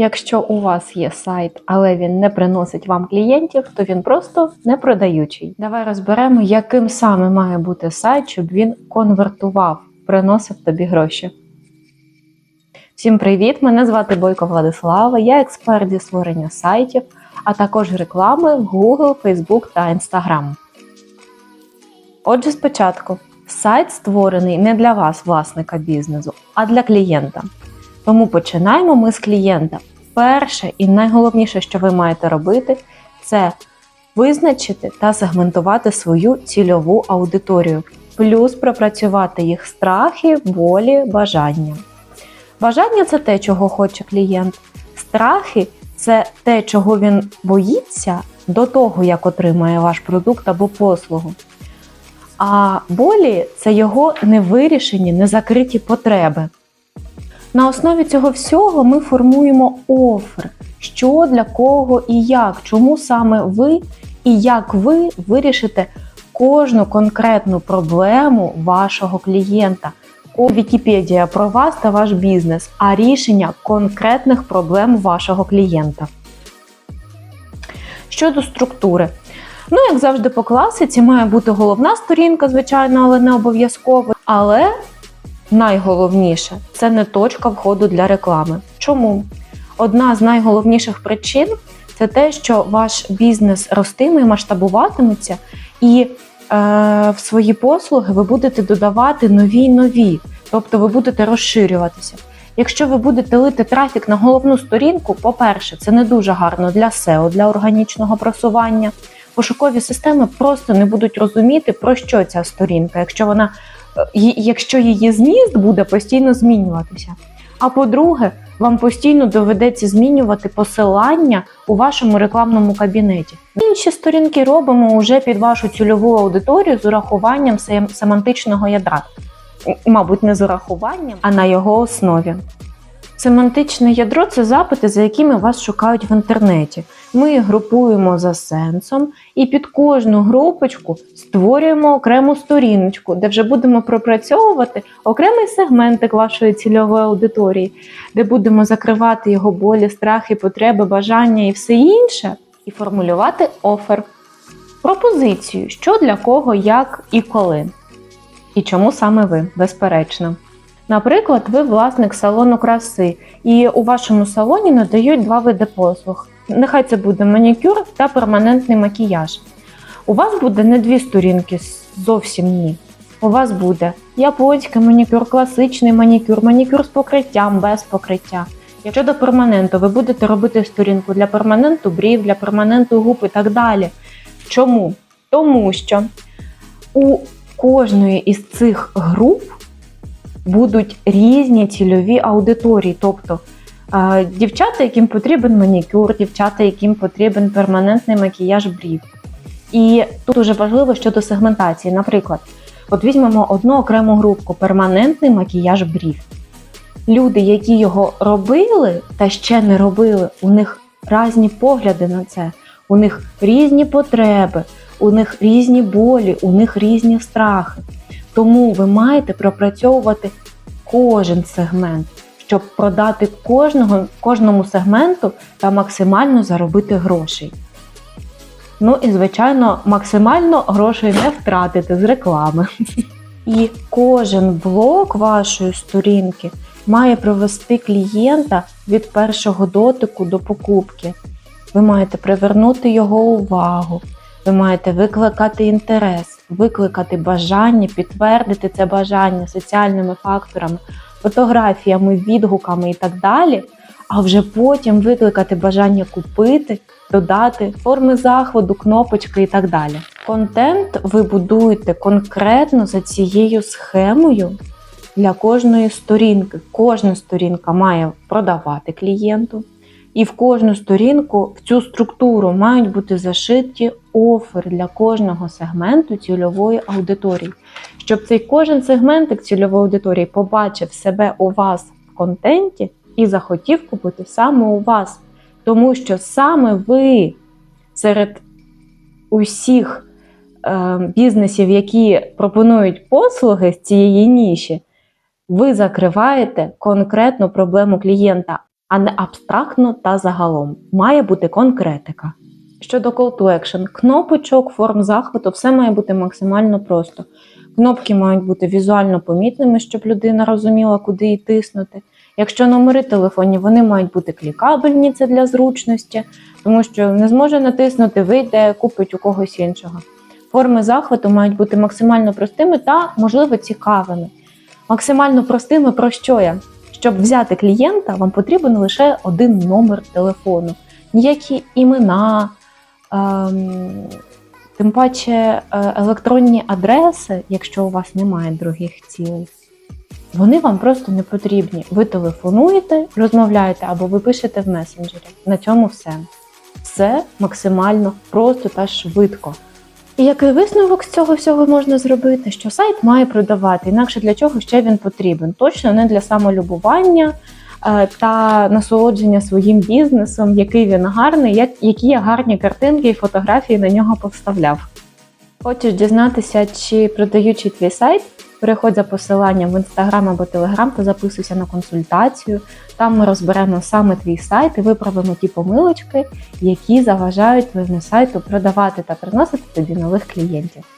Якщо у вас є сайт, але він не приносить вам клієнтів, то він просто не продаючий. Давай розберемо, яким саме має бути сайт, щоб він конвертував, приносив тобі гроші. Всім привіт! Мене звати Бойко Владислава, я експерт зі створення сайтів, а також реклами в Google, Facebook та Instagram. Отже, спочатку, сайт створений не для вас, власника бізнесу, а для клієнта. Тому починаємо ми з клієнта. Перше і найголовніше, що ви маєте робити, це визначити та сегментувати свою цільову аудиторію, плюс пропрацювати їх страхи, болі, бажання. Бажання це те, чого хоче клієнт. Страхи це те, чого він боїться до того, як отримає ваш продукт або послугу. А болі це його невирішені, незакриті потреби. На основі цього всього ми формуємо офер, що для кого і як, чому саме ви і як ви вирішите кожну конкретну проблему вашого клієнта. Вікіпедія про вас та ваш бізнес, а рішення конкретних проблем вашого клієнта. Щодо структури. Ну, як завжди, по класиці має бути головна сторінка, звичайно, але не обов'язково. Але найголовніше це не точка входу для реклами. Чому? Одна з найголовніших причин це те, що ваш бізнес ростиме і масштабуватиметься, і е, в свої послуги ви будете додавати нові нові, тобто ви будете розширюватися. Якщо ви будете лити трафік на головну сторінку, по-перше, це не дуже гарно для SEO, для органічного просування. Пошукові системи просто не будуть розуміти, про що ця сторінка, якщо вона якщо її зміст буде постійно змінюватися. А по-друге, вам постійно доведеться змінювати посилання у вашому рекламному кабінеті. Інші сторінки робимо вже під вашу цільову аудиторію з урахуванням семантичного ядра. Мабуть, не з урахуванням, а на його основі. Семантичне ядро це запити, за якими вас шукають в інтернеті. Ми групуємо за сенсом і під кожну групочку створюємо окрему сторіночку, де вже будемо пропрацьовувати окремий сегментик вашої цільової аудиторії, де будемо закривати його болі, страхи, потреби, бажання і все інше, і формулювати офер, пропозицію, що для кого, як і коли. І чому саме ви, безперечно. Наприклад, ви власник салону краси, і у вашому салоні надають два види послуг. Нехай це буде манікюр та перманентний макіяж. У вас буде не дві сторінки, зовсім ні. У вас буде японський манікюр, класичний манікюр, манікюр з покриттям, без покриття. Якщо до перманенту ви будете робити сторінку для перманенту брів, для перманенту губ і так далі. Чому? Тому що у кожної із цих груп будуть різні цільові аудиторії. Тобто дівчата, яким потрібен манікюр, дівчата, яким потрібен перманентний макіяж брів. І тут дуже важливо щодо сегментації. Наприклад, от візьмемо одну окрему групку перманентний макіяж брів. Люди, які його робили та ще не робили, у них різні погляди на це, у них різні потреби, у них різні болі, у них різні страхи. Тому ви маєте пропрацьовувати кожен сегмент, щоб продати кожного, кожному сегменту та максимально заробити грошей. Ну і, звичайно, максимально грошей не втратити з реклами. І кожен блок вашої сторінки має провести клієнта від першого дотику до покупки. Ви маєте привернути його увагу, ви маєте викликати інтерес, викликати бажання, підтвердити це бажання соціальними факторами, фотографіями, відгуками і так далі. А вже потім викликати бажання купити, додати форми заходу, кнопочки і так далі. Контент ви будуєте конкретно за цією схемою для кожної сторінки. Кожна сторінка має продавати клієнту. І в кожну сторінку, в цю структуру мають бути зашиті офери для кожного сегменту цільової аудиторії, щоб цей кожен сегментик цільової аудиторії побачив себе у вас в контенті і захотів купити саме у вас. Тому що саме ви серед усіх е, бізнесів, які пропонують послуги з цієї ніші, ви закриваєте конкретну проблему клієнта. А не абстрактно та загалом. Має бути конкретика. Щодо call to action, кнопочок, форм захвату, все має бути максимально просто. Кнопки мають бути візуально помітними, щоб людина розуміла, куди її тиснути. Якщо номери телефонів, вони мають бути клікабельні, це для зручності, тому що не зможе натиснути, вийде, купить у когось іншого. Форми захвату мають бути максимально простими та, можливо, цікавими. Максимально простими про що я? Щоб взяти клієнта, вам потрібен лише один номер телефону, ніякі імена, ем, тим паче е, електронні адреси, якщо у вас немає других цілей. Вони вам просто не потрібні. Ви телефонуєте, розмовляєте або ви пишете в месенджері. На цьому все. Все максимально просто та швидко. І який висновок з цього всього можна зробити? Що сайт має продавати, інакше для чого ще він потрібен? Точно не для самолюбування е, та насолодження своїм бізнесом, який він гарний, як, які я гарні картинки і фотографії на нього поставляв. Хочеш дізнатися, чи продаючий твій сайт? Переходь за посиланням в інстаграм або телеграм та записуйся на консультацію. Там ми розберемо саме твій сайт і виправимо ті помилочки, які заважають твоєму сайту продавати та приносити тобі нових клієнтів.